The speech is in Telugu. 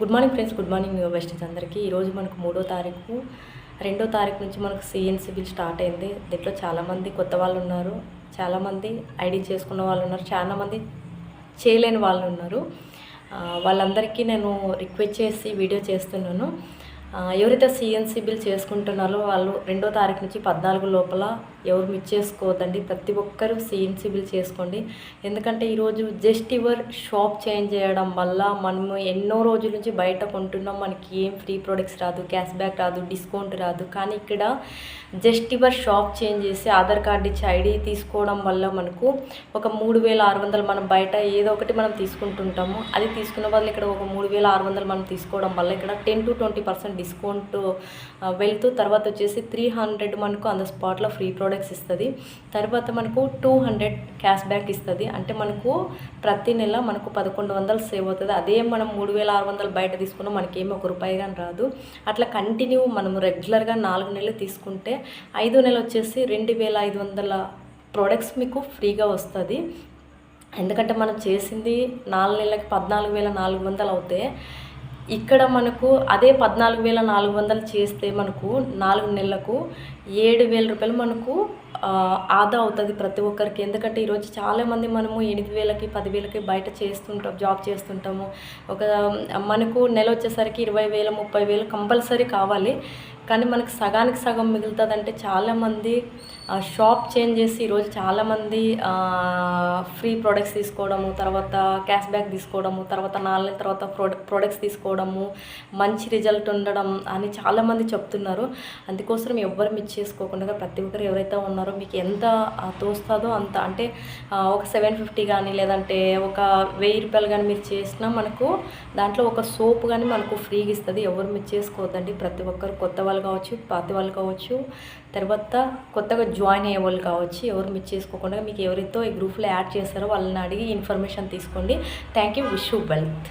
Good morning friends good morning వెస్టీస్ అందరికీ. ఈరోజు మనకు మూడో తారీఖు. రెండో తారీఖు నుంచి మనకు సిఎన్సి బిల్ స్టార్ట్ అయింది. దీంట్లో చాలామంది కొత్త వాళ్ళు ఉన్నారు. చాలామంది ఐడి చేసుకున్న వాళ్ళు ఉన్నారు. చాలామంది చేయలేని వాళ్ళు ఉన్నారు. వాళ్ళందరికీ నేను రిక్వెస్ట్ చేసి వీడియో చేస్తున్నాను. ఎవరైతే సిఎన్సి బిల్ చేసుకుంటున్నారో వాళ్ళు రెండో తారీఖు నుంచి పద్నాలుగు లోపల ఎవరు మిస్ చేసుకోవద్దండి. ప్రతి ఒక్కరూ సిఎన్సి బిల్ చేసుకోండి. ఎందుకంటే ఈరోజు జస్ట్ యువర్ షాప్ చేంజ్ చేయడం వల్ల మనము ఎన్నో రోజుల నుంచి బయట కొంటున్నాం. మనకి ఏం ఫ్రీ ప్రొడక్ట్స్ రాదు క్యాష్ బ్యాక్ రాదు డిస్కౌంట్ రాదు. కానీ ఇక్కడ జస్ట్ యువర్ షాప్ చేంజ్ చేసి ఆధార్ కార్డు ఇచ్చి ఐడి తీసుకోవడం వల్ల మనకు ఒక మూడు వేల ఆరు వందలు మనం బయట ఏదో ఒకటి మనం తీసుకుంటుంటాము. అది తీసుకున్న వల్ల ఇక్కడ ఒక మూడు వేల ఆరు వందలు మనం తీసుకోవడం వల్ల ఇక్కడ ten to twenty percent discount వెళ్తూ తర్వాత వచ్చేసి త్రీ హండ్రెడ్ మనకు ఆన్ ద స్పాట్లో ఫ్రీ ప్రోడక్ట్స్ ఇస్తుంది. తర్వాత మనకు టూ హండ్రెడ్ క్యాష్ బ్యాక్ ఇస్తుంది. అంటే మనకు ప్రతి నెల మనకు పదకొండు వందలు సేవ్ అవుతుంది. అదే మనం మూడు వేల ఆరు వందలు బయట తీసుకున్నా మనకేమి ఒక రూపాయి కానీ రాదు. అట్లా కంటిన్యూ మనం రెగ్యులర్గా నాలుగు నెలలు తీసుకుంటే ఐదు నెలలు వచ్చేసి రెండు వేల ఐదు వందల ప్రోడక్ట్స్ మీకు ఫ్రీగా వస్తుంది. ఎందుకంటే మనం చేసింది నాలుగు నెలలకి పద్నాలుగు వేల నాలుగు వందలు అవుతే ఇక్కడ మనకు అదే పద్నాలుగు వేల నాలుగు వందలు చేస్తే మనకు నాలుగు నెలలకు ఏడు వేల రూపాయలు మనకు ఆదా అవుతుంది ప్రతి ఒక్కరికి. ఎందుకంటే ఈరోజు చాలామంది మనము ఎనిమిది వేలకి పదివేలకి బయట చేస్తుంటాం జాబ్ చేస్తుంటాము. ఒక మనకు నెల వచ్చేసరికి ఇరవై వేల ముప్పై వేలు కంపల్సరీ కావాలి. కానీ మనకు సగానికి సగం మిగులుతుంది అంటే చాలామంది షాప్ చేంజ్ చేసి ఈరోజు చాలామంది ఫ్రీ ప్రొడక్ట్స్ తీసుకోవడము తర్వాత క్యాష్ బ్యాక్ తీసుకోవడము తర్వాత నాలుగు నెలల తర్వాత ప్రొడక్ట్ ప్రొడక్ట్స్ తీసుకోవడము మంచి రిజల్ట్ ఉండడం అని చాలామంది చెప్తున్నారు. అందుకోసం ఎవ్వరు మిస్ చేసుకోకుండా ప్రతి ఒక్కరు ఎవరైతే ఉన్నారో మీకు ఎంత తోస్తుందో అంత. అంటే ఒక సెవెన్ ఫిఫ్టీ కానీ లేదంటే ఒక వెయ్యి రూపాయలు కానీ మీరు చేసినా మనకు దాంట్లో ఒక సోప్ కానీ మనకు ఫ్రీగా ఇస్తుంది. ఎవరు మిస్ చేసుకోవద్దండి. ప్రతి ఒక్కరు కొత్త వాళ్ళు వాళ్ళు కావచ్చు పాత వాళ్ళు కావచ్చు తర్వాత కొత్తగా జాయిన్ అయ్యే వాళ్ళు కావచ్చు ఎవరు మిస్ చేసుకోకుండా మీకు ఎవరితో ఈ గ్రూప్లో యాడ్ చేస్తారో వాళ్ళని అడిగి ఇన్ఫర్మేషన్ తీసుకోండి. Thank you wish you wealth